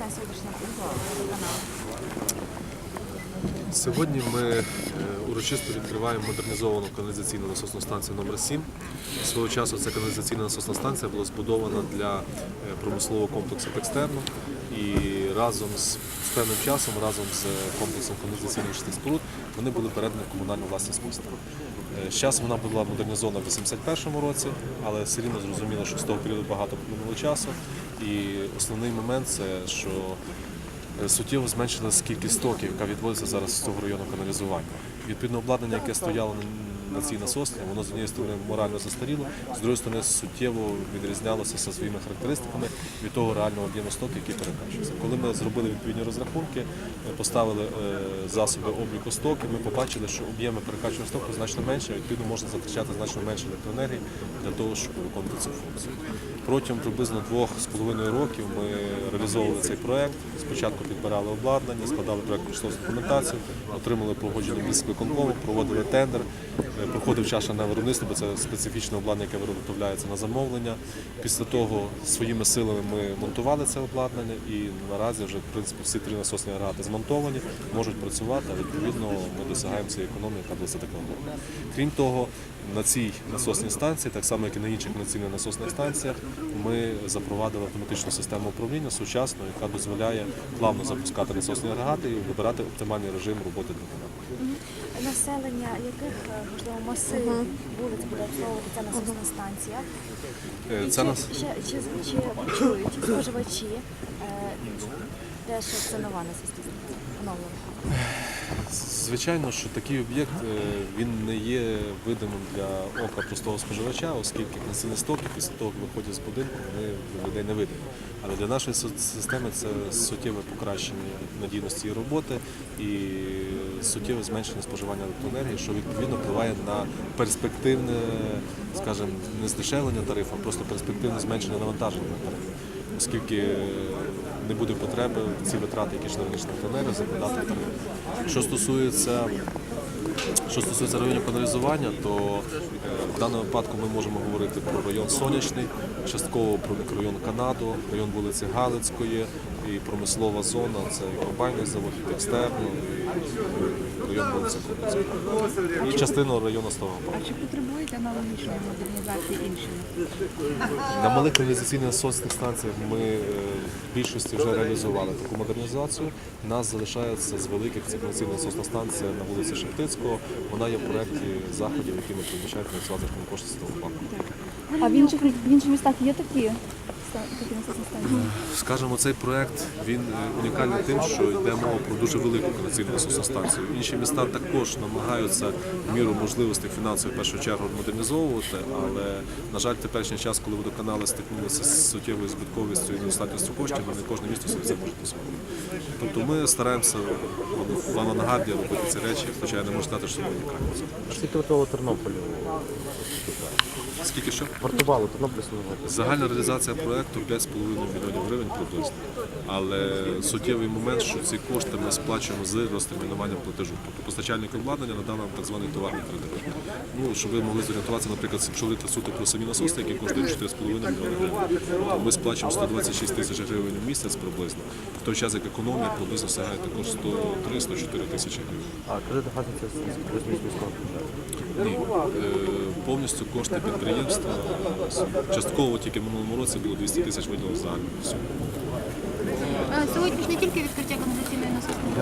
мета сьогоднішнього каналу? Сьогодні ми е, урочисто відкриваємо модернізовану каналізаційну насосну станцію номер 7 Свого часу ця каналізаційна насосна станція була збудована для е, промислового комплексу Текстерно і разом з, певним часом, разом з комплексом каналізаційних шести споруд, вони були передані в комунальну власність міста. Е, З часом вона була модернізована в 81-му році, але все рівно зрозуміло, що з того періоду багато минуло часу. І основний момент це що Е, суттєво зменшилась кількість стоків, яка відводиться зараз з цього району каналізування. Відповідно, обладнання, яке стояло на- на насосні, воно з однієї сторони морально застаріло, з другої сторони суттєво відрізнялося зі своїми характеристиками від того реального об'єму стоків, який перекачується. Коли ми зробили відповідні розрахунки, е, поставили е, засоби обліку стоків, ми побачили, що об'єми перекачування стоку значно менше, відповідно можна затрачати значно менше електроенергії для того, щоб виконувати цю функцію. Протягом приблизно двох з половиною років ми реалізовували цей проект. Спочатку підбирали обладнання, складали проект кошторисну документацію, отримали погодження міського виконкому, проводили тендер, е, проходив час на виробництво, бо це специфічне обладнання, яке виготовляється на замовлення. Після того своїми силами ми монтували це обладнання і наразі вже в принципі всі три насосні агрегати змонтовані, можуть працювати, а відповідно ми досягаємо цієї економії, яка досить технологія. Крім того, на цій насосній станції, так само як і на інших конвенційних насосних станціях, ми запровадили автоматичну систему управління сучасну, яка дозволяє плавно запускати насосні агрегати і вибирати оптимальний режим роботи каналу. Населення яких е, можливо масивів вулиць буде обслуговувати ця насосна станція? Е, І Це чи, нас чи, чи, чи чують споживачі е, те, що це нова насосна станція? Оновлена? Звичайно, що такий об'єкт е, він не є видимим для ока простого споживача, оскільки конційні стоки після того, як виходять з будинку, вони людей не видимі. Але для нашої системи це суттєве покращення надійності її роботи і суттєве зменшення споживання електроенергії, що відповідно впливає на перспективне, скажімо, не здешевлення тарифу, а просто перспективне зменшення навантаження на тариф. Оскільки не буде потреби ці витрати, які йшли на закладати в тариф. Що стосується що стосується районів каналізування, то е, в даному випадку ми можемо говорити про район Сонячний, частково про мікрорайон Канаду, район вулиці Галицької і промислова зона, це і комбайний завод, і текстерно, і район вулиці І частину району Старого Парку. А чи потребують аналогічної модернізації інші? На малих каналізаційних насосних станціях ми е, в більшості вже реалізували таку модернізацію. Нас залишається з великих це каналізаційна насосна станція на вулиці Шептицького. Вона є в проєкті заходів, які ми приміщаємо за кошти банку. А в інших в інших містах є такі Скажімо, цей проект він е, унікальний тим, що йде мова про дуже велику каналізаційну насосну. Інші міста також намагаються в міру можливостей фінансової в першу чергу модернізовувати, але на жаль, в теперішній час, коли водоканали стикнулися з суттєвою збитковістю і недостатністю коштів, не кожне місто собі це може дозволити. Тобто ми стараємося в авангарді робити ці речі, хоча я не можу сказати, що це унікально. Скільки вартувало Тернополю? Скільки що? Вартувало Тернополь служити. Загальна реалізація проекту 5,5 мільйонів гривень приблизно. Але суттєвий момент, що ці кошти ми сплачуємо з розтермінуванням платежу. Тобто постачальник обладнання надав нам так званий товарний кредит. Ну, щоб ви могли зорієнтуватися, наприклад, якщо говорити суто про самі насоси, які коштують 4,5 мільйони гривень, ми сплачуємо 126 тисяч гривень в місяць приблизно. В той час, як економія приблизно сягає також 103-104 тисячі гривень. А кредит міського. Ні, е, повністю кошти підприємства. Частково тільки в минулому році було 200 200 тисяч виділив за Всього. Е, сьогодні ж не тільки відкриття каналізаційної насосної.